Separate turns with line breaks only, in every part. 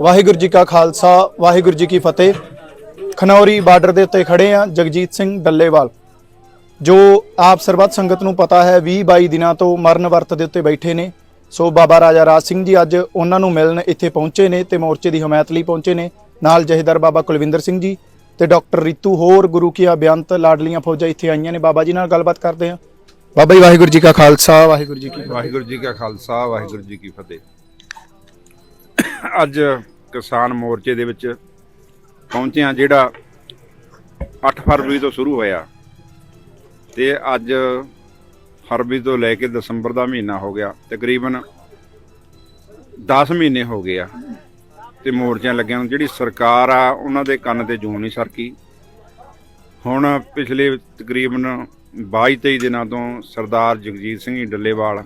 ਵਾਹਿਗੁਰੂ ਜੀ ਕਾ ਖਾਲਸਾ, ਵਾਹਿਗੁਰੂ ਜੀ ਕੀ ਫਤਿਹ। ਖਨੌਰੀ ਬਾਰਡਰ ਦੇ ਉੱਤੇ ਖੜੇ ਆ ਜਗਜੀਤ ਸਿੰਘ ਡੱਲੇਵਾਲ। ਜੋ ਆਪ ਸਰਬੱਤ ਸੰਗਤ ਨੂੰ ਪਤਾ ਹੈ 20 22 ਦਿਨਾਂ ਤੋਂ ਮਰਨ ਵਰਤ ਦੇ ਉੱਤੇ ਬੈਠੇ ਨੇ। ਸੋ ਬਾਬਾ ਰਾਜਾ ਰਾਜ ਸਿੰਘ ਜੀ ਅੱਜ ਉਹਨਾਂ ਨੂੰ ਮਿਲਣ ਇੱਥੇ ਪਹੁੰਚੇ ਨੇ ਤੇ ਮੋਰਚੇ ਦੀ ਹਮਾਇਤ ਲਈ ਪਹੁੰਚੇ ਨੇ। ਨਾਲ ਜਹੇਦਾਰ ਬਾਬਾ ਕੁਲਵਿੰਦਰ ਸਿੰਘ ਜੀ ਤੇ ਡਾਕਟਰ ਰੀਤੂ ਹੋਰ ਗੁਰੂ ਕੀਆ ਬੇਅੰਤ ਲਾਡਲੀਆਂ ਫੌਜਾਂ ਇੱਥੇ ਆਈਆਂ ਨੇ। ਬਾਬਾ ਜੀ ਨਾਲ ਗੱਲਬਾਤ ਕਰਦੇ ਆ ਬਾਬਾ ਜੀ, ਵਾਹਿਗੁਰੂ ਜੀ ਕਾ ਖਾਲਸਾ, ਵਾਹਿਗੁਰੂ ਜੀ ਕੀ ਫਤਿਹ।
ਵਾਹਿਗੁਰੂ ਜੀ ਕਾ ਖਾਲਸਾ, ਵਾਹਿਗੁਰੂ ਜੀ ਕੀ ਫਤਿਹ। ਅੱਜ ਕਿਸਾਨ ਮੋਰਚੇ ਦੇ ਵਿੱਚ ਪਹੁੰਚੇ ਹਾਂ ਜਿਹੜਾ 8 ਫਰਵਰੀ ਤੋਂ ਸ਼ੁਰੂ ਹੋਇਆ ਤੇ ਅੱਜ ਫਰਵਰੀ ਤੋਂ ਲੈ ਕੇ ਦਸੰਬਰ ਦਾ ਮਹੀਨਾ ਹੋ ਗਿਆ, ਤਕਰੀਬਨ 10 ਮਹੀਨੇ ਹੋ ਗਏ ਆ ਤੇ ਮੋਰਚਿਆਂ ਲੱਗਿਆਂ ਨੂੰ, ਜਿਹੜੀ ਸਰਕਾਰ ਆ, ਉਹਨਾਂ ਦੇ ਕੰਨ ਤੇ ਜੂੰ ਨਹੀਂ ਸਰਕੀ। ਹੁਣ ਪਿਛਲੇ ਤਕਰੀਬਨ 22 23 ਦਿਨਾਂ ਤੋਂ ਸਰਦਾਰ ਜਗਜੀਤ ਸਿੰਘ ਡੱਲੇਵਾਲ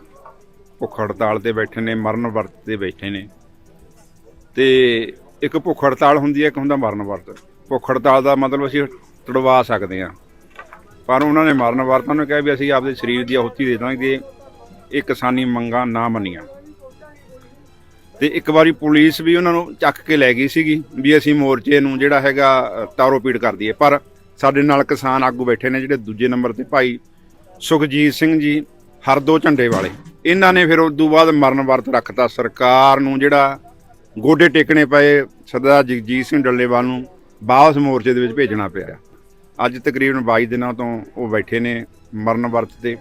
ਭੁੱਖ ਹੜਤਾਲ ਤੇ ਬੈਠੇ ਨੇ, ਮਰਨ ਵਰਤ ਤੇ ਬੈਠੇ ਨੇ। ਤੇ ਇੱਕ ਭੁੱਖ ਹੜਤਾਲ ਹੁੰਦੀ ਹੈ, ਇੱਕ ਹੁੰਦਾ ਮਰਨ ਵਰਤ। ਭੁੱਖ ਹੜਤਾਲ ਦਾ ਮਤਲਬ ਅਸੀਂ ਤੜਵਾ ਸਕਦੇ ਹਾਂ। ਪਰ ਉਹਨਾਂ ਨੇ ਮਰਨ ਵਰਤਾਂ ਨੂੰ ਕਿਹਾ ਵੀ ਅਸੀਂ ਆਪਦੇ ਸਰੀਰ ਦੀ ਆਹੁਤੀ ਦੇ ਦਾਂਗੇ। ਇਹ ਕਿਸਾਨੀ ਮੰਗਾਂ ਨਾ ਮੰਨੀਆਂ। ਤੇ ਇੱਕ ਵਾਰੀ ਪੁਲਿਸ ਵੀ ਉਹਨਾਂ ਨੂੰ ਚੱਕ ਕੇ ਲੈ ਗਈ ਸੀਗੀ ਵੀ ਅਸੀਂ ਮੋਰਚੇ ਨੂੰ ਜਿਹੜਾ ਹੈਗਾ ਤਾਰੋ ਪੀੜ ਕਰ ਦਈਏ। ਪਰ ਸਾਡੇ ਨਾਲ ਕਿਸਾਨ ਆਗੂ ਬੈਠੇ ਨੇ ਜਿਹੜੇ ਦੂਜੇ ਨੰਬਰ ਤੇ ਭਾਈ ਸੁਖਜੀਤ ਸਿੰਘ ਜੀ, ਹਰਦੋ ਝੰਡੇ ਵਾਲੇ। ਇਹਨਾਂ ਨੇ ਫਿਰ ਉਸ ਤੋਂ ਬਾਅਦ ਮਰਨ ਵਰਤ ਰੱਖਤਾ। ਸਰਕਾਰ ਨੂੰ ਜਿਹੜਾ ਗੋਡੇ ਟੇਕਣੇ ਪਏ ਸਰਦਾਰ ਜਗਜੀਤ ਸਿੰਘ ਡੱਲੇਵਾਲ ਨੂੰ ਵਾਪਸ ਮੋਰਚੇ ਦੇ ਵਿੱਚ ਭੇਜਣਾ ਪਿਆ। ਅੱਜ ਤਕਰੀਬਨ 22 ਦਿਨਾਂ ਤੋਂ ਉਹ ਬੈਠੇ ਨੇ ਮਰਨ ਵਰਤ ਤੇ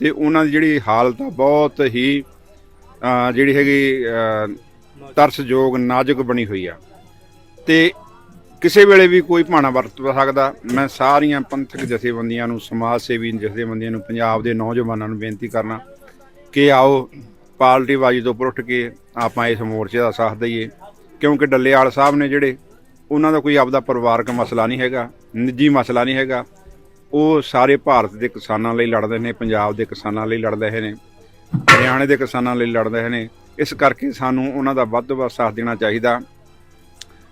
ਤੇ ਉਹਨਾਂ ਦੀ ਜਿਹੜੀ ਹਾਲਤ ਆ ਬਹੁਤ ਹੀ ਜਿਹੜੀ ਹੈਗੀ ਤਰਸਯੋਗ, ਨਾਜ਼ੁਕ ਬਣੀ ਹੋਈ ਆ। ਤੇ ਕਿਸੇ ਵੇਲੇ ਵੀ ਕੋਈ ਭਾਣਾ ਵਰਤ ਸਕਦਾ। ਮੈਂ ਸਾਰੀਆਂ ਪੰਥਕ ਜਥੇਬੰਦੀਆਂ ਨੂੰ, ਸਮਾਜ ਸੇਵੀ ਜਥੇਬੰਦੀਆਂ ਨੂੰ, ਪੰਜਾਬ ਦੇ ਨੌਜਵਾਨਾਂ ਨੂੰ ਬੇਨਤੀ ਕਰਨਾ ਕਿ ਆਓ ਪਾਰਟੀ ਪਾਰਟੀਬਾਜ਼ੀ ਤੋਂ ਉੱਪਰ ਉੱਠ ਕੇ ਆਪਾਂ ਇਸ ਮੋਰਚੇ ਦਾ ਸਾਥ ਦਈਏ। ਕਿਉਂਕਿ ਡੱਲੇਵਾਲ ਸਾਹਿਬ ਨੇ ਜਿਹੜੇ, ਉਹਨਾਂ ਦਾ ਕੋਈ ਆਪਦਾ ਪਰਿਵਾਰਕ ਮਸਲਾ ਨਹੀਂ ਹੈਗਾ, ਨਿੱਜੀ ਮਸਲਾ ਨਹੀਂ ਹੈਗਾ। ਉਹ ਸਾਰੇ ਭਾਰਤ ਦੇ ਕਿਸਾਨਾਂ ਲਈ ਲੜਦੇ ਨੇ, ਪੰਜਾਬ ਦੇ ਕਿਸਾਨਾਂ ਲਈ ਲੜ ਰਹੇ ਨੇ, ਹਰਿਆਣੇ ਦੇ ਕਿਸਾਨਾਂ ਲਈ ਲੜ ਰਹੇ ਨੇ। ਇਸ ਕਰਕੇ ਸਾਨੂੰ ਉਹਨਾਂ ਦਾ ਵੱਧ ਤੋਂ ਵੱਧ ਸਾਥ ਦੇਣਾ ਚਾਹੀਦਾ।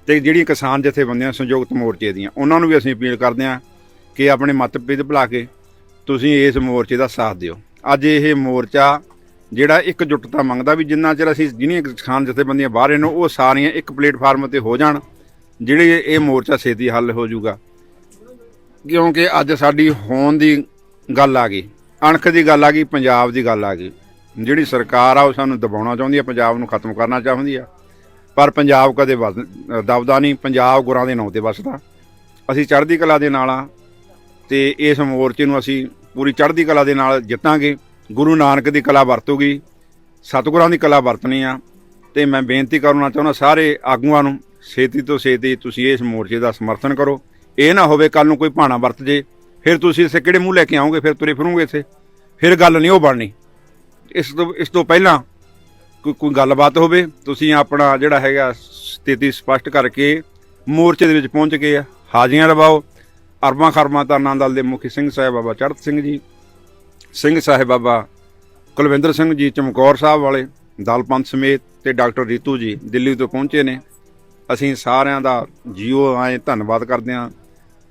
ਤੇ ਜਿਹੜੀਆਂ ਕਿਸਾਨ ਜਥੇਬੰਦੀਆਂ ਸੰਯੁਕਤ ਮੋਰਚੇ ਦੀਆਂ, ਉਹਨਾਂ ਨੂੰ ਵੀ ਅਸੀਂ ਅਪੀਲ ਕਰਦੇ ਹਾਂ ਕਿ ਆਪਣੇ ਮਤਭੇਦ ਭੁਲਾ ਕੇ ਤੁਸੀਂ ਇਸ ਮੋਰਚੇ ਦਾ ਸਾਥ ਦਿਓ। ਅੱਜ ਇਹ ਮੋਰਚਾ ਜਿਹੜਾ ਇੱਕ ਇਕਜੁੱਟਤਾ ਮੰਗਦਾ ਵੀ ਜਿੰਨਾ ਚਿਰ ਅਸੀਂ ਜਿਹੜੀਆਂ ਕਿਸਾਨ ਜਥੇਬੰਦੀਆਂ ਬਾਹਰ ਨੇ ਉਹ ਸਾਰੀਆਂ ਇੱਕ ਪਲੇਟਫਾਰਮ ਤੇ ਹੋ ਜਾਣ, ਜਿਹੜੇ ਇਹ ਮੋਰਚਾ ਛੇਤੀ ਹੱਲ ਹੋ ਜਾਊਗਾ। ਕਿਉਂਕਿ ਅੱਜ ਸਾਡੀ ਹੋਣ ਦੀ ਗੱਲ ਆ ਗਈ, ਅਣਖ ਦੀ ਗੱਲ ਆ ਗਈ, ਪੰਜਾਬ ਦੀ ਗੱਲ ਆ ਗਈ। ਜਿਹੜੀ ਸਰਕਾਰ ਆ, ਉਹ ਸਾਨੂੰ ਦਬਾਉਣਾ ਚਾਹੁੰਦੀ ਆ, ਪੰਜਾਬ ਨੂੰ ਖਤਮ ਕਰਨਾ ਚਾਹੁੰਦੀ ਆ। ਪਰ ਪੰਜਾਬ ਕਦੇ ਵਸ- ਦਬਦਾ ਨਹੀਂ, ਪੰਜਾਬ ਗੁਰਾਂ ਦੇ ਨਾਂ ਤੇ ਵਸਦਾ। ਅਸੀਂ ਚੜ੍ਹਦੀ ਕਲਾ ਦੇ ਨਾਲ ਆ, ਤੇ ਇਸ ਮੋਰਚੇ ਨੂੰ ਅਸੀਂ ਪੂਰੀ ਚੜ੍ਹਦੀ ਕਲਾ ਦੇ ਨਾਲ ਜਿੱਤਾਂਗੇ। ਗੁਰੂ ਨਾਨਕ ਦੀ ਕਲਾ ਵਰਤੂਗੀ, ਸਤਿਗੁਰਾਂ ਦੀ ਕਲਾ ਵਰਤਣੀ ਆ, ਤੇ ਮੈਂ ਬੇਨਤੀ ਕਰਨਾ ਚਾਹੁੰਦਾ ਸਾਰੇ ਆਗੂਆਂ ਨੂੰ, ਛੇਤੀ ਤੋਂ ਛੇਤੀ ਤੁਸੀਂ ਇਸ ਮੋਰਚੇ ਦਾ ਸਮਰਥਨ ਕਰੋ। ਇਹ ਨਾ ਹੋਵੇ ਕੱਲ ਨੂੰ ਕੋਈ ਭਾਣਾ ਵਰਤ ਜੇ, ਫਿਰ ਤੁਸੀਂ ਇਸੇ ਕਿਹੜੇ ਮੂੰਹ ਲੈ ਕੇ ਆਓਗੇ, ਫਿਰ ਤੁਰੇ ਫਿਰੋਗੇ ਇੱਥੇ। ਫਿਰ ਗੱਲ ਨਹੀਂ ਉਹ ਬਣਨੀ। ਇਸ ਤੋਂ ਇਸ ਤੋਂ ਪਹਿਲਾਂ ਕੋਈ ਕੋਈ ਗੱਲਬਾਤ ਹੋਵੇ, ਤੁਸੀਂ ਆਪਣਾ ਜਿਹੜਾ ਹੈਗਾ ਸਥਿਤੀ ਸਪਸ਼ਟ ਕਰਕੇ ਮੋਰਚੇ ਦੇ ਵਿੱਚ ਪਹੁੰਚ ਕੇ ਹਾਜ਼ਰੀਆਂ ਲਵਾਓ। ਅਰਬਾਂ ਖਰਮਾਂ ਤਰਨਾ ਦਲ ਦੇ ਮੁਖੀ ਸਿੰਘ ਸਾਹਿਬ, ਬਾਬਾ ਚੜਤ ਸਿੰਘ ਜੀ। ਸਿੰਘ ਸਾਹਿਬ ਬਾਬਾ ਕੁਲਵਿੰਦਰ ਸਿੰਘ ਜੀ, ਚਮਕੌਰ ਸਾਹਿਬ ਵਾਲੇ ਦਲਪੰਥ ਸਮੇਤ ਤੇ ਡਾਕਟਰ ਰੀਤੂ ਜੀ ਦਿੱਲੀ ਤੋਂ ਪਹੁੰਚੇ ਨੇ। ਅਸੀਂ ਸਾਰਿਆਂ ਦਾ ਜੀਓ ਆਏ, ਧੰਨਵਾਦ ਕਰਦੇ ਹਾਂ।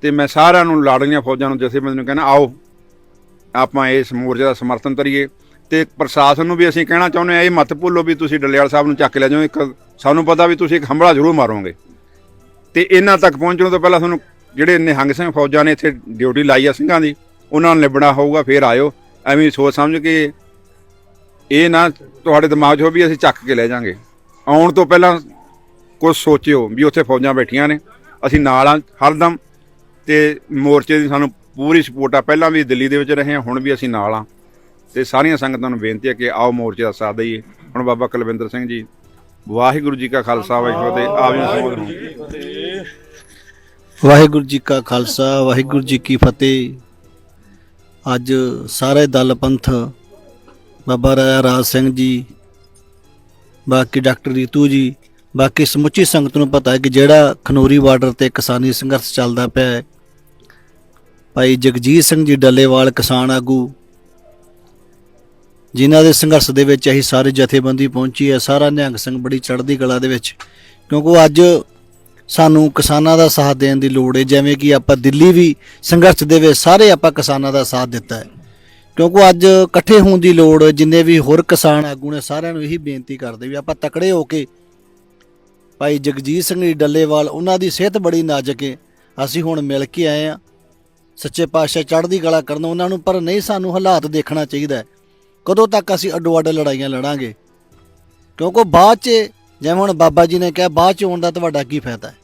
ਤੇ ਮੈਂ ਸਾਰਿਆਂ ਨੂੰ ਲਾੜੀਆਂ ਫੌਜਾਂ ਨੂੰ, ਜਥੇਬੰਦੀ ਨੂੰ ਕਹਿੰਦਾ ਆਓ, ਆਪਾਂ ਇਸ ਮੋਰਚੇ ਦਾ ਸਮਰਥਨ ਕਰੀਏ। ਤੇ ਪ੍ਰਸ਼ਾਸਨ ਨੂੰ ਵੀ ਅਸੀਂ ਕਹਿਣਾ ਚਾਹੁੰਦੇ ਆ ਇਹ ਮਤ ਭੁੱਲੋ ਵੀ ਤੁਸੀਂ ਡੱਲੇਵਾਲ ਸਾਹਿਬ ਨੂੰ ਚੱਕ ਕੇ ਲੈ ਜਾਓ। ਇੱਕ ਸਾਨੂੰ ਪਤਾ ਵੀ ਤੁਸੀਂ ਇੱਕ ਹੰਬਲਾ ਜ਼ਰੂਰ ਮਾਰੋਗੇ। ਤੇ ਇਹਨਾਂ ਤੱਕ ਪਹੁੰਚਣ ਤੋਂ ਪਹਿਲਾਂ ਤੁਹਾਨੂੰ ਜਿਹੜੇ ਨਿਹੰਗ ਸਿੰਘ ਫੌਜਾਂ ਨੇ ਇੱਥੇ ਡਿਊਟੀ ਲਾਈ ਆ ਸਿੰਘਾਂ ਦੀ, ਉਹਨਾਂ ਨੂੰ ਨਿਬੜਾ ਹੋਊਗਾ, ਫੇਰ ਆਇਓ। ਐਵੇਂ ਸੋਚ ਸਮਝ ਕੇ ਇਹ ਨਾ ਤੁਹਾਡੇ ਦਿਮਾਗ 'ਚ ਹੋ ਵੀ ਅਸੀਂ ਚੱਕ ਕੇ ਲੈ ਜਾਾਂਗੇ। ਆਉਣ ਤੋਂ ਪਹਿਲਾਂ ਕੁਝ ਸੋਚਿਓ ਵੀ ਉੱਥੇ ਫੌਜਾਂ ਬੈਠੀਆਂ ਨੇ। ਅਸੀਂ ਨਾਲ ਆ ਹਰਦਮ ਤੇ ਮੋਰਚੇ ਦੀ ਸਾਨੂੰ ਪੂਰੀ ਸਪੋਰਟ ਆ। ਪਹਿਲਾਂ ਵੀ ਦਿੱਲੀ ਦੇ ਵਿੱਚ ਰਹੇ ਹਾਂ ਹੁਣ ਵੀ ਅਸੀਂ ਨਾਲ ਆ। ਤੇ ਸਾਰੀਆਂ ਸੰਗਤਾਂ ਨੂੰ ਬੇਨਤੀ ਹੈ ਕਿ ਆਓ ਮੋਰਚੇ ਦਾ ਸਾਥ ਦਈਏ। ਹੁਣ ਬਾਬਾ ਕੁਲਵਿੰਦਰ ਸਿੰਘ ਜੀ, ਵਾਹਿਗੁਰੂ ਜੀ ਕਾ ਖਾਲਸਾ, ਵਾਹਿਗੁਰੂ ਜੀ ਫਤਿਹ। ਆਪ ਜੀ ਨੂੰ
ਵਾਹਿਗੁਰੂ ਜੀ ਕਾ ਖਾਲਸਾ, ਵਾਹਿਗੁਰੂ ਜੀ ਕੀ ਫਤਿਹ। ਅੱਜ ਸਾਰੇ ਦਲ ਪੰਥ ਬਾਬਾ ਰਾਜਾ ਰਾਜ ਸਿੰਘ ਜੀ, ਬਾਕੀ ਡਾਕਟਰ ਰੀਤੂ ਜੀ, ਬਾਕੀ ਸਮੁੱਚੀ ਸੰਗਤ ਨੂੰ ਪਤਾ ਹੈ ਕਿ ਜਿਹੜਾ ਖਨੋਰੀ ਬਾਰਡਰ ਤੇ ਕਿਸਾਨੀ ਸੰਘਰਸ਼ ਚੱਲਦਾ ਪਿਆ ਹੈ, ਭਾਈ ਜਗਜੀਤ ਸਿੰਘ ਜੀ ਡੱਲੇਵਾਲ ਕਿਸਾਨ ਆਗੂ, ਜਿਨ੍ਹਾਂ ਦੇ ਸੰਘਰਸ਼ ਦੇ ਵਿੱਚ ਅਸੀਂ ਸਾਰੇ ਜਥੇਬੰਦੀ ਪਹੁੰਚੀ ਹੈ, ਸਾਰਾ ਨਿਹੰਗ ਸਿੰਘ ਬੜੀ ਚੜ੍ਹਦੀ ਕਲਾ ਦੇ ਵਿੱਚ, ਕਿਉਂਕਿ ਉਹ ਅੱਜ ਸਾਨੂੰ ਕਿਸਾਨਾਂ ਦਾ ਸਾਥ ਦੇਣ ਦੀ ਲੋੜ ਹੈ ਜਿਵੇਂ ਕਿ ਆਪਾਂ ਦਿੱਲੀ ਵੀ ਸੰਘਰਸ਼ ਦੇ ਵਿੱਚ ਸਾਰੇ ਆਪਾਂ ਕਿਸਾਨਾਂ ਦਾ ਸਾਥ ਦਿੱਤਾ ਹੈ। ਕਿਉਂਕਿ ਅੱਜ ਇਕੱਠੇ ਹੋਣ ਦੀ ਲੋੜ, ਜਿੰਨੇ ਵੀ ਹੋਰ ਕਿਸਾਨ ਆਗੂ ਨੇ, ਸਾਰਿਆਂ ਨੂੰ ਇਹੀ ਬੇਨਤੀ ਕਰਦੇ ਵੀ ਆਪਾਂ ਤਕੜੇ ਹੋ ਕੇ ਭਾਈ ਜਗਜੀਤ ਸਿੰਘ ਜੀ ਡੱਲੇਵਾਲ, ਉਹਨਾਂ ਦੀ ਸਿਹਤ ਬੜੀ ਨਾਜ਼ੁਕ ਹੈ ਅਸੀਂ ਹੁਣ ਮਿਲ ਕੇ ਆਏ ਆ ਸੱਚੇ ਪਾਤਸ਼ਾਹ ਚੜ੍ਹਦੀ ਕਲਾ ਕਰਨ, ਉਹਨਾਂ ਨੂੰ, ਪਰ ਨਹੀਂ ਸਾਨੂੰ ਹਾਲਾਤ ਦੇਖਣਾ ਚਾਹੀਦਾ ਕਦੋਂ ਤੱਕ ਅਸੀਂ ਅੱਡੋ ਅੱਡ ਲੜਾਈਆਂ ਲੜਾਂਗੇ? ਕਿਉਂਕਿ ਬਾਅਦ 'ਚ ਜਿਵੇਂ ਹੁਣ ਬਾਬਾ ਜੀ ਨੇ ਕਿਹਾ, ਬਾਅਦ 'ਚ ਆਉਣ ਦਾ ਤੁਹਾਡਾ ਕੀ ਫਾਇਦਾ ਹੈ?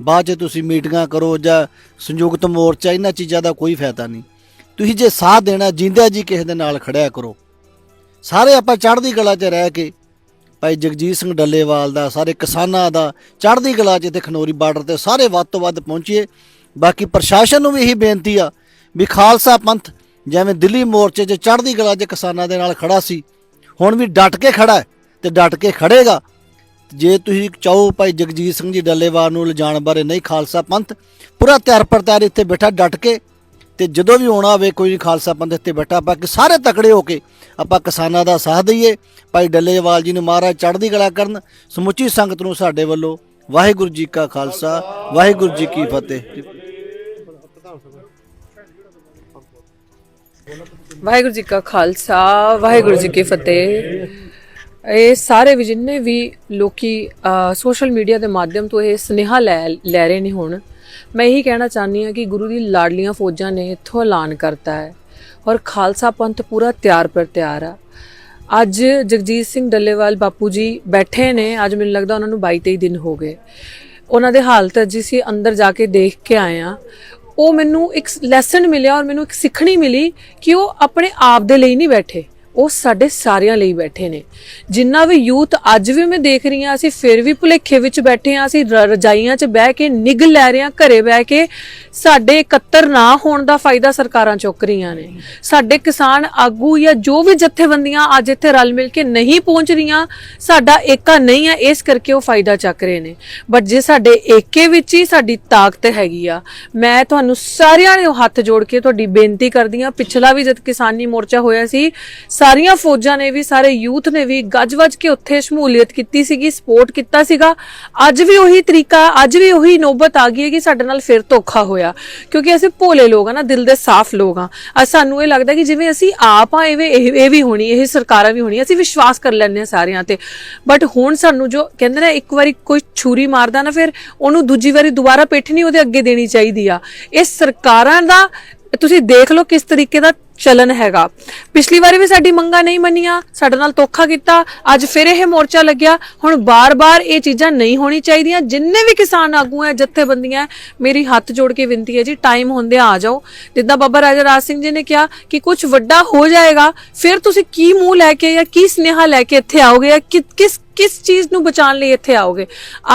ਬਾਅਦ 'ਚ ਤੁਸੀਂ ਮੀਟਿੰਗਾਂ ਕਰੋ ਜਾਂ ਸੰਯੁਕਤ ਮੋਰਚਾ, ਇਹਨਾਂ ਚੀਜ਼ਾਂ ਦਾ ਕੋਈ ਫਾਇਦਾ ਨਹੀਂ। ਤੁਸੀਂ ਜੇ ਸਾਥ ਦੇਣਾ, ਜਿੰਦਿਆਂ ਜੀ ਕਿਸੇ ਦੇ ਨਾਲ ਖੜਿਆ ਕਰੋ। ਸਾਰੇ ਆਪਾਂ ਚੜ੍ਹਦੀ ਕਲਾ 'ਚ ਰਹਿ ਕੇ, ਭਾਈ ਜਗਜੀਤ ਸਿੰਘ ਡੱਲੇਵਾਲ ਦਾ, ਸਾਰੇ ਕਿਸਾਨਾਂ ਦਾ, ਚੜ੍ਹਦੀ ਕਲਾ 'ਚ ਤੇ ਖਨੋਰੀ ਬਾਰਡਰ ਤੇ ਸਾਰੇ ਵੱਧ ਤੋਂ ਵੱਧ ਪਹੁੰਚੀਏ। ਬਾਕੀ ਪ੍ਰਸ਼ਾਸਨ ਨੂੰ ਵੀ ਇਹੀ ਬੇਨਤੀ ਆ ਵੀ ਖਾਲਸਾ ਪੰਥ ਜਿਵੇਂ ਦਿੱਲੀ ਮੋਰਚੇ 'ਚ ਚੜ੍ਹਦੀ ਕਲਾ 'ਚ ਕਿਸਾਨਾਂ ਦੇ ਨਾਲ ਖੜਾ ਸੀ, ਹੁਣ ਵੀ ਡਟ ਕੇ ਖੜਾ ਹੈ ਤੇ ਡਟ ਕੇ ਖੜੇਗਾ। ਜੇ ਤੁਸੀਂ ਚਾਹੋ ਭਾਈ ਜਗਜੀਤ ਸਿੰਘ ਜੀ ਡੱਲੇਵਾਲ ਨੂੰ ਲਿਜਾਣ ਬਾਰੇ ਨਹੀਂ ਖਾਲਸਾ ਪੰਥ, ਪੂਰਾ ਤਿਆਰ ਪਰ ਤਿਆਰ ਇੱਥੇ ਬੈਠਾ ਡਟ ਕੇ, ਤੇ ਜਦੋਂ ਵੀ ਆਉਣਾ ਹੋਵੇ ਕੋਈ ਖਾਲਸਾ ਪੰਥ ਇੱਥੇ ਬੈਠਾ, ਆਪਾਂ ਕਿ ਸਾਰੇ ਤਕੜੇ ਹੋ ਕੇ ਆਪਾਂ ਕਿਸਾਨਾਂ ਦਾ ਸਾਥ ਦਈਏ, ਭਾਈ ਡੱਲੇਵਾਲ ਜੀ ਨੂੰ ਮਹਾਰਾਜ ਚੜ੍ਹਦੀ ਕਲਾ ਕਰਨ, ਸਮੁੱਚੀ ਸੰਗਤ ਨੂੰ ਸਾਡੇ ਵੱਲੋਂ ਵਾਹਿਗੁਰੂ ਜੀ ਕਾ ਖਾਲਸਾ, ਵਾਹਿਗੁਰੂ ਜੀ ਕੀ ਫਤਿਹ।
ਵਾਹਿਗੁਰੂ ਜੀ ਕਾ ਖਾਲਸਾ, ਵਾਹਿਗੁਰੂ ਜੀ ਕੀ ਫਤਿਹ। ਇਹ ਸਾਰੇ ਵੀ ਜਿੰਨੇ ਵੀ ਲੋਕੀ ਸੋਸ਼ਲ ਮੀਡੀਆ ਦੇ ਮਾਧਿਅਮ ਤੋਂ ਇਹ ਸੁਨੇਹਾ ਲੈ ਲੈ ਰਹੇ ਨੇ ਹੁਣ, ਮੈਂ ਇਹੀ ਕਹਿਣਾ ਚਾਹਨੀ ਹਾਂ ਕਿ ਗੁਰੂ ਦੀ ਲਾਡਲੀਆਂ ਫੌਜਾਂ ਨੇ ਇੱਥੋਂ ਐਲਾਨ ਕਰਤਾ ਹੈ ਔਰ ਖਾਲਸਾ ਪੰਥ ਪੂਰਾ ਤਿਆਰ ਪਰ ਤਿਆਰ ਆ। ਅੱਜ ਜਗਜੀਤ ਸਿੰਘ ਡੱਲੇਵਾਲ ਬਾਪੂ ਜੀ ਬੈਠੇ ਨੇ, ਅੱਜ ਮੈਨੂੰ ਲੱਗਦਾ ਉਹਨਾਂ ਨੂੰ 22 23 ਦਿਨ ਹੋ ਗਏ। ਉਹਨਾਂ ਦੇ ਹਾਲਤ ਅੱਜ ਅਸੀਂ ਅੰਦਰ ਜਾ ਕੇ ਦੇਖ ਕੇ ਆਏ ਆ ਉਹ ਮੈਨੂੰ ਇੱਕ ਲੈਸਨ ਮਿਲਿਆ ਔਰ ਮੈਨੂੰ ਇੱਕ ਸਿੱਖਣੀ ਮਿਲੀ ਕਿ ਉਹ ਆਪਣੇ ਆਪ ਦੇ ਲਈ ਨਹੀਂ ਬੈਠੇ। ਉਹ ਸਾਡੇ ਸਾਰਿਆਂ ਲਈ ਬੈਠੇ ਨੇ। ਜਿੰਨਾ ਵੀ ਯੂਥ ਅੱਜ ਵੀ ਮੈਂ ਦੇਖ ਰਹੀ ਹਾਂ, ਅਸੀਂ ਫਿਰ ਵੀ ਭੁਲੇਖੇ ਵਿੱਚ ਬੈਠੇ ਹਾਂ, ਅਸੀਂ ਰਜਾਈਆਂ 'ਚ ਬਹਿ ਕੇ ਨਿਗ ਲੈ ਰਹੇ ਹਾਂ, ਘਰੇ ਬਹਿ ਕੇ ਸਾਡੇ ਇਕੱਤਰ ਨਾ ਹੋਣ ਦਾ ਫਾਇਦਾ ਸਰਕਾਰਾਂ ਚੁੱਕ ਰਹੀਆਂ ਨੇ। ਸਾਡੇ ਕਿਸਾਨ ਆਗੂ ਜਾਂ ਜੋ ਵੀ ਜਥੇਬੰਦੀਆਂ ਅੱਜ ਇੱਥੇ ਰਲ ਮਿਲ ਕੇ ਨਹੀਂ ਪਹੁੰਚ ਰਹੀਆਂ, ਸਾਡਾ ਏਕਾ ਨਹੀਂ ਆ ਇਸ ਕਰਕੇ ਉਹ ਫਾਇਦਾ ਚੱਕ ਰਹੇ ਨੇ। ਬਟ ਜੇ ਸਾਡੇ ਏਕੇ ਵਿੱਚ ਹੀ ਸਾਡੀ ਤਾਕਤ ਹੈਗੀ ਆ, ਮੈਂ ਤੁਹਾਨੂੰ ਸਾਰਿਆਂ ਨੂੰ ਹੱਥ ਜੋੜ ਕੇ ਤੁਹਾਡੀ ਬੇਨਤੀ ਕਰਦੀ ਆ ਪਿਛਲਾ ਵੀ ਜਦ ਕਿਸਾਨੀ ਮੋਰਚਾ ਹੋਇਆ ਸੀ ਸਾਰੀਆਂ ਫੌਜਾਂ ਨੇ ਵੀ, ਸਾਰੇ ਯੂਥ ਨੇ ਵੀ ਗੱਜ-ਵੱਜ ਕੇ ਉੱਥੇ ਸ਼ਮੂਲੀਅਤ ਕੀਤੀ ਸੀਗੀ, ਸਪੋਰਟ ਕੀਤਾ ਸੀਗਾ। ਅੱਜ ਵੀ ਉਹੀ ਤਰੀਕਾ, ਅੱਜ ਵੀ ਉਹੀ ਨੋਬਤ ਆ ਗਈ ਹੈ ਕਿ ਸਾਡੇ ਨਾਲ ਫਿਰ ਧੋਖਾ ਹੋਇਆ। ਕਿਉਂਕਿ ਅਸੀਂ ਭੋਲੇ ਲੋਕ ਆ ਨਾ, ਦਿਲ ਦੇ ਸਾਫ਼ ਲੋਕ ਆ। ਅੱਜ ਸਾਨੂੰ ਇਹ ਲੱਗਦਾ ਕਿ ਜਿਵੇਂ ਅਸੀਂ ਆਪ ਆ, ਇਵੇਂ ਇਹ ਇਹ ਵੀ ਹੋਣੀ, ਇਹ ਸਰਕਾਰਾਂ ਵੀ ਹੋਣੀ ਅਸੀਂ ਵਿਸ਼ਵਾਸ ਕਰ ਲੈਂਦੇ ਆ ਸਾਰਿਆਂ ਤੇ। ਬਟ ਹੁਣ ਸਾਨੂੰ ਜੋ ਕਹਿੰਦੇ ਨੇ, ਇੱਕ ਵਾਰੀ ਕੋਈ ਛੁਰੀ ਮਾਰਦਾ ਨਾ, ਫਿਰ ਉਹਨੂੰ ਦੂਜੀ ਵਾਰੀ ਦੁਬਾਰਾ ਪਿੱਠ ਨਹੀਂ ਉਹਦੇ ਅੱਗੇ ਦੇਣੀ ਚਾਹੀਦੀ ਆ। ਇਹ ਸਰਕਾਰਾਂ ਦਾ, ਤੁਸੀਂ ਦੇਖ ਲਓ ਕਿਸ ਤਰੀਕੇ ਦਾ ਚਲਨ ਹੈਗਾ। ਪਿਛਲੀ ਵਾਰੀ ਵੀ ਸਾਡੀ ਮੰਗਾਂ ਨਹੀਂ ਮੰਨੀਆਂ, ਸਾਡੇ ਨਾਲ ਧੋਖਾ ਕੀਤਾ, ਅੱਜ ਫਿਰ ਇਹ ਮੋਰਚਾ ਲੱਗਿਆ। ਹੁਣ ਬਾਰ-ਬਾਰ ਇਹ ਚੀਜ਼ਾਂ ਨਹੀਂ ਹੋਣੀ ਚਾਹੀਦੀਆਂ, ਜਿੰਨੇ ਵੀ ਕਿਸਾਨ ਆਗੂ ਹੈ, ਜਥੇਬੰਦੀਆਂ ਮੇਰੀ ਹੱਥ ਜੋੜ ਕੇ ਵਿਨਤੀ ਹੈ ਜੀ ਟਾਈਮ ਹੁੰਦੇ ਆ ਜਾਓ। ਜਿੱਦਾਂ ਬਾਬਾ ਰਾਜਾ ਰਾਜ ਸਿੰਘ ਜੀ ਨੇ ਕਿਹਾ ਕਿ ਕੁਝ ਵੱਡਾ ਹੋ ਜਾਏਗਾ, ਫਿਰ ਤੁਸੀਂ ਕੀ ਮੂੰਹ ਲੈ ਕੇ ਜਾਂ ਕੀ ਸਨੇਹਾ ਲੈ ਕੇ ਇੱਥੇ ਆਓਗੇ ਜਾਂ ਕਿ- ਕਿਸ ਕਿਸ ਚੀਜ਼ ਨੂੰ ਬਚਾਉਣ ਲਈ ਇੱਥੇ ਆਓਗੇ?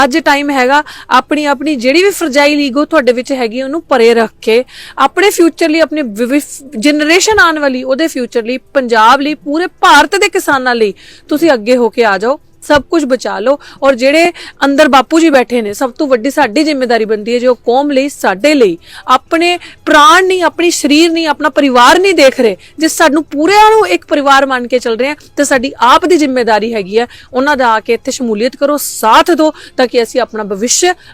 ਅੱਜ ਟਾਈਮ ਹੈਗਾ, ਆਪਣੀ ਆਪਣੀ ਜਿਹੜੀ ਵੀ ਫਰਜਾਈਲ ਈਗੋ ਤੁਹਾਡੇ ਵਿੱਚ ਹੈਗੀ, ਉਹਨੂੰ ਪਰੇ ਰੱਖ ਕੇ, ਆਪਣੇ ਫਿਊਚਰ ਲਈ, ਆਪਣੇ ਜਨਰੇਸ਼ਨ ਆਉਣ ਵਾਲੀ, ਉਹਦੇ ਫਿਊਚਰ ਲਈ, ਪੰਜਾਬ ਲਈ, ਪੂਰੇ ਭਾਰਤ ਦੇ ਕਿਸਾਨਾਂ ਲਈ, ਤੁਸੀਂ ਅੱਗੇ ਹੋ ਕੇ ਆ ਜਾਓ। ਸਭ ਕੁਝ ਬਚਾ ਲਓ। ਔਰ ਜਿਹੜੇ ਅੰਦਰ ਬਾਪੂ ਜੀ ਬੈਠੇ ਨੇ, ਸਭ ਤੋਂ ਵੱਡੀ ਸਾਡੀ ਜ਼ਿੰਮੇਵਾਰੀ ਬਣਦੀ ਹੈ ਜੋ ਕੌਮ ਲਈ, ਸਾਡੇ ਲਈ। ਆਪਣੇ ਪ੍ਰਾਣ ਨਹੀਂ, ਆਪਣੀ ਸਰੀਰ ਨਹੀਂ, ਆਪਣਾ ਪਰਿਵਾਰ ਨਹੀਂ ਦੇਖ ਰਹੇ। ਜੇ ਸਾਨੂੰ ਪੂਰਿਆਂ ਨੂੰ ਇੱਕ ਪਰਿਵਾਰ ਮੰਨ ਕੇ ਚੱਲ ਰਹੇ ਆ ਤੇ ਸਾਡੀ ਆਪ ਦੀ ਜ਼ਿੰਮੇਵਾਰੀ ਹੈਗੀ ਹੈ। ਉਹਨਾਂ ਦਾ ਆ ਕੇ ਇੱਥੇ ਸ਼ਮੂਲੀਅਤ ਕਰੋ, ਸਾਥ ਦਿਓ, ਤਾਂ ਕਿ ਅਸੀਂ ਆਪਣਾ ਭਵਿੱਖ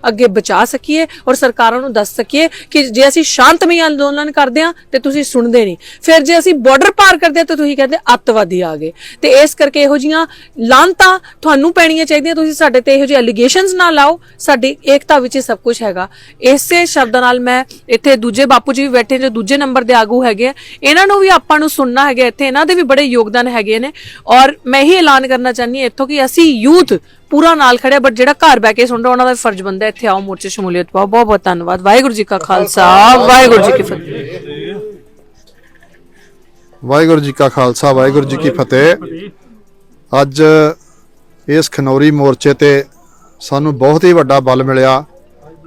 ਅੱਗੇ ਬਚਾ ਸਕੀਏ ਔਰ ਸਰਕਾਰਾਂ ਨੂੰ ਦੱਸ ਸਕੀਏ ਕਿ ਜੇ ਅਸੀਂ ਸ਼ਾਂਤਮਈ ਅੰਦੋਲਨ ਕਰਦੇ ਆ ਤੇ ਤੁਸੀਂ ਸੁਣਦੇ ਨਹੀਂ। ਫਿਰ ਜੇ ਅਸੀਂ ਬਾਰਡਰ ਪਾਰ ਕਰਦੇ ਆ ਤਾਂ ਤੁਸੀਂ ਕਹਿੰਦੇ ਅੱਤਵਾਦੀ ਆ ਗਏ। ਤੇ ਇਸ ਕਰਕੇ ਇਹੋ ਜੀਆਂ ਲਾਂਤਾਂ ਤੁਹਾਨੂੰ ਪੈਣੀਆਂ ਚਾਹੀਦੀਆਂ, ਤੁਸੀਂ ਸਾਡੇ ਤੇ ਇਹੋ ਜਿਹੇ ਅਲੀਗੇਸ਼ਨਸ ਨਾ ਲਾਓ। ਸਾਡੀ ਏਕਤਾ ਵਿੱਚ ਸਭ ਕੁਝ ਹੈਗਾ। ਇਸੇ ਸ਼ਬਦਾਂ ਨਾਲ ਮੈਂ ਇੱਥੇ ਦੂਜੇ ਬਾਪੂ ਜੀ ਵੀ ਬੈਠੇ ਜੋ ਦੂਜੇ ਨੰਬਰ ਦੇ ਆਗੂ ਹੈਗੇ ਆ। ਇਹਨਾਂ ਨੂੰ ਵੀ ਆਪਾਂ ਨੂੰ ਸੁਣਨਾ ਹੈਗਾ ਇੱਥੇ, ਇਹਨਾਂ ਦੇ ਵੀ ਬੜੇ ਯੋਗਦਾਨ ਹੈਗੇ ਨੇ। ਔਰ ਮੈਂ ਹੀ ਐਲਾਨ ਕਰਨਾ ਚਾਹੁੰਦੀ ਹਾਂ ਇੱਥੋਂ ਕਿ ਅਸੀਂ ਯੂਥ ਪੂਰਾ ਨਾਲ ਖੜਿਆ ਬਟ ਜਿਹੜਾ ਘਰ ਬੈ ਕੇ ਸੁਣ ਰਿਹਾ, ਉਹਨਾਂ ਦਾ ਫਰਜ਼ ਬੰਦਾ ਇੱਥੇ ਆਓ, ਮੋਰਚੇ ਸ਼ਮੂਲੀਅਤ ਪਾਓ। ਬਹੁਤ ਬਹੁਤ ਧੰਨਵਾਦ। ਵਾਹਿਗੁਰੂ ਜੀ ਕਾ ਖਾਲਸਾ। ਵਾਹਿਗੁਰੂ ਜੀ ਕੀ ਫਤਿਹ।
ਵਾਹਿਗੁਰੂ ਜੀ ਕਾ ਖਾਲਸਾ, ਵਾਹਿਗੁਰੂ ਜੀ ਕੀ ਫਤਿਹ। ਅੱਜ ਇਸ ਖਨੌਰੀ ਮੋਰਚੇ ਤੇ ਸਾਨੂੰ ਬਹੁਤ ਹੀ ਵੱਡਾ ਬਲ ਮਿਲਿਆ।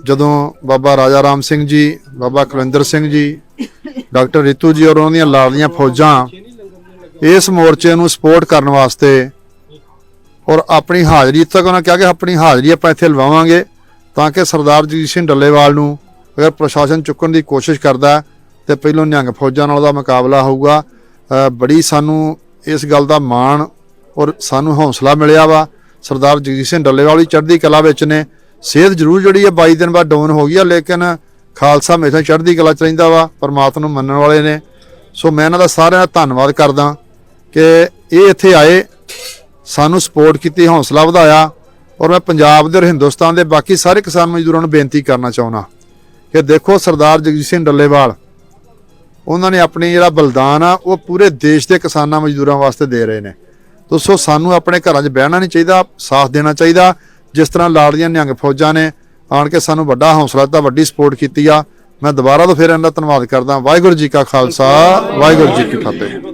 ਜਦੋਂ ਬਾਬਾ ਰਾਜਾ ਰਾਮ ਸਿੰਘ ਜੀ ਬਾਬਾ ਕੁਲਵਿੰਦਰ ਸਿੰਘ ਜੀ ਡਾਕਟਰ ਰਿਤੂ ਜੀ ਔਰ ਉਹਨਾਂ ਦੀਆਂ ਲਾਡਲੀਆਂ ਫੌਜਾਂ ਇਸ ਮੋਰਚੇ ਨੂੰ ਸਪੋਰਟ ਕਰਨ ਵਾਸਤੇ ਔਰ ਆਪਣੀ ਹਾਜ਼ਰੀ ਤੱਕ ਉਹਨਾਂ ਕਿਹਾ ਕਿ ਆਪਣੀ ਹਾਜ਼ਰੀ ਆਪਾਂ ਇੱਥੇ ਲਵਾਵਾਂਗੇ ਤਾਂ ਕਿ ਸਰਦਾਰ ਜਗਜੀਤ ਸਿੰਘ ਡੱਲੇਵਾਲ ਨੂੰ ਅਗਰ ਪ੍ਰਸ਼ਾਸਨ ਚੁੱਕਣ ਦੀ ਕੋਸ਼ਿਸ਼ ਕਰਦਾ ਹੈ, ਤੇ ਪਹਿਲੋਂ ਨਿਹੰਗ ਫੌਜਾਂ ਨਾਲ ਦਾ ਮੁਕਾਬਲਾ ਹੋਊਗਾ। ਬੜੀ ਸਾਨੂੰ ਇਸ ਗੱਲ ਦਾ ਮਾਣ ਔਰ ਸਾਨੂੰ ਹੌਸਲਾ ਮਿਲਿਆ ਵਾ। ਸਰਦਾਰ ਜਗਜੀਤ ਸਿੰਘ ਡੱਲੇਵਾਲ ਵੀ ਚੜ੍ਹਦੀ ਕਲਾ ਵਿੱਚ ਨੇ। ਸਿਹਤ ਜ਼ਰੂਰ ਜਿਹੜੀ ਹੈ 22 ਦਿਨ ਬਾਅਦ ਡਾਊਨ ਹੋ ਗਈ ਆ, ਲੇਕਿਨ ਖਾਲਸਾ ਹਮੇਸ਼ਾ ਚੜ੍ਹਦੀ ਕਲਾ ਚ ਰਹਿੰਦਾ ਵਾ, ਪਰਮਾਤਮਾ ਨੂੰ ਮੰਨਣ ਵਾਲੇ ਨੇ। ਸੋ ਮੈਂ ਇਹਨਾਂ ਦਾ ਸਾਰਿਆਂ ਦਾ ਧੰਨਵਾਦ ਕਰਦਾ ਕਿ ਇਹ ਇੱਥੇ ਆਏ, ਸਾਨੂੰ ਸਪੋਰਟ ਕੀਤੀ, ਹੌਸਲਾ ਵਧਾਇਆ। ਔਰ ਮੈਂ ਪੰਜਾਬ ਦੇ ਔਰ ਹਿੰਦੁਸਤਾਨ ਦੇ ਬਾਕੀ ਸਾਰੇ ਕਿਸਾਨ ਮਜ਼ਦੂਰਾਂ ਨੂੰ ਬੇਨਤੀ ਕਰਨਾ ਚਾਹੁੰਦਾ ਕਿ ਦੇਖੋ ਸਰਦਾਰ ਜਗਜੀਤ ਸਿੰਘ ਡੱਲੇਵਾਲ, ਉਹਨਾਂ ਨੇ ਆਪਣੀ ਜਿਹੜਾ ਬਲਿਦਾਨ ਆ, ਉਹ ਪੂਰੇ ਦੇਸ਼ ਦੇ ਕਿਸਾਨਾਂ ਮਜ਼ਦੂਰਾਂ ਵਾਸਤੇ ਦੇ ਰਹੇ ਨੇ। ਦੋਸਤੋ ਸਾਨੂੰ ਆਪਣੇ ਘਰਾਂ 'ਚ ਬਹਿਣਾ ਨਹੀਂ ਚਾਹੀਦਾ, ਸਾਥ ਦੇਣਾ ਚਾਹੀਦਾ। ਜਿਸ ਤਰ੍ਹਾਂ ਲਾੜੀਆਂ ਨਿਹੰਗ ਫੌਜਾਂ ਨੇ ਆਣ ਕੇ ਸਾਨੂੰ ਵੱਡਾ ਹੌਸਲਾ ਦਿੱਤਾ, ਵੱਡੀ ਸਪੋਰਟ ਕੀਤੀ ਆ। ਮੈਂ ਦੁਬਾਰਾ ਤੋਂ ਫਿਰ ਇਹਨਾਂ ਦਾ ਧੰਨਵਾਦ ਕਰਦਾ। ਵਾਹਿਗੁਰੂ ਜੀ ਕਾ ਖਾਲਸਾ, ਵਾਹਿਗੁਰੂ ਜੀ ਕੀ ਫਤਿਹ।